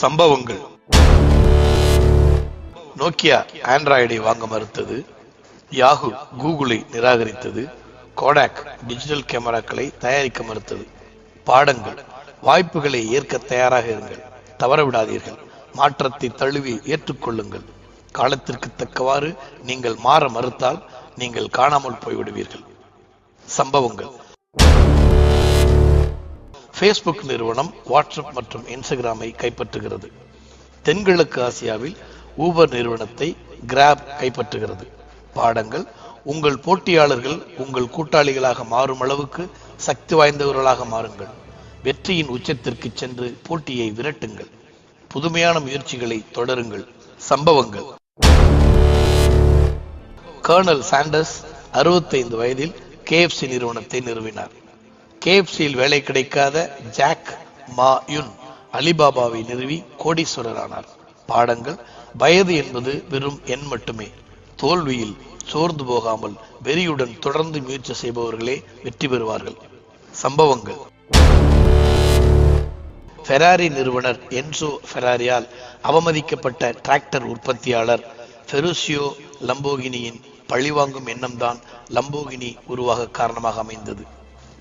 சம்பவங்கள். நோக்கியா ஆண்ட்ராய்டை வாங்க மறுத்தது. யாகு கூகுளை நிராகரித்தது. கோடாக் டிஜிட்டல் கேமராக்களை தயாரிக்க மறுத்தது. பாடங்கள் வாய்ப்புகளை ஏற்க தயாராக இருங்கள். தவற விடாதீர்கள். மாற்றத்தை தழுவி ஏற்றுக்கொள்ளுங்கள். காலத்திற்கு தக்கவாறு நீங்கள் மாற மறுத்தால் நீங்கள் காணாமல் போய்விடுவீர்கள். சம்பவங்கள். ஃபேஸ்புக் நிறுவனம் வாட்ஸ்அப் மற்றும் இன்ஸ்டாகிராமை கைப்பற்றுகிறது. தென்கிழக்கு ஆசியாவில் ஊபர் நிறுவனத்தை கிராப் கைப்பற்றுகிறது. பாடங்கள் உங்கள் போட்டியாளர்கள் உங்கள் கூட்டாளிகளாக மாறும் அளவுக்கு சக்தி வாய்ந்தவர்களாக மாறுங்கள். வெற்றியின் உச்சத்திற்கு சென்று போட்டியை விரட்டுங்கள். புதுமையான முயற்சிகளை தொடருங்கள். சம்பவங்கள். கர்னல் சாண்டர்ஸ் 65 வயதில் கேஎஃப்சி நிறுவனத்தை நிறுவினார். கேஎஃப்சியில் வேலை கிடைக்காத ஜாக் மா யுன் அலிபாபாவை நிறுவி கோடீஸ்வரரானார். பாடங்கள் வயது என்பது வெறும் எண் மட்டுமே. தோல்வியில் சோர்ந்து போகாமல் வெறியுடன் தொடர்ந்து முயற்சி செய்பவர்களே வெற்றி பெறுவார்கள். சம்பவங்கள். ஃபெராரி நிறுவனர் என்சோ ஃபெராரியால் அவமதிக்கப்பட்ட டிராக்டர் உற்பத்தியாளர் ஃபெருசியோ லம்போகினியின் பழிவாங்கும் எண்ணம்தான் லம்போகினி உருவாக காரணமாக அமைந்தது.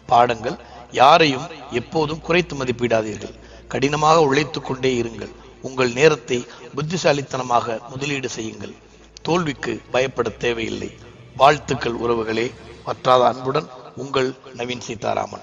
பாடங்கள் யாரையும் எப்போதும் குறைத்து மதிப்பிடாதீர்கள். கடினமாக உழைத்துக் கொண்டே இருங்கள். உங்கள் நேரத்தை புத்திசாலித்தனமாக முதலீடு செய்யுங்கள். தோல்விக்கு பயப்பட தேவையில்லை. வாழ்த்துக்கள் உறவுகளே. வற்றாத அன்புடன் உங்கள் நவீன் சீதாராமன்.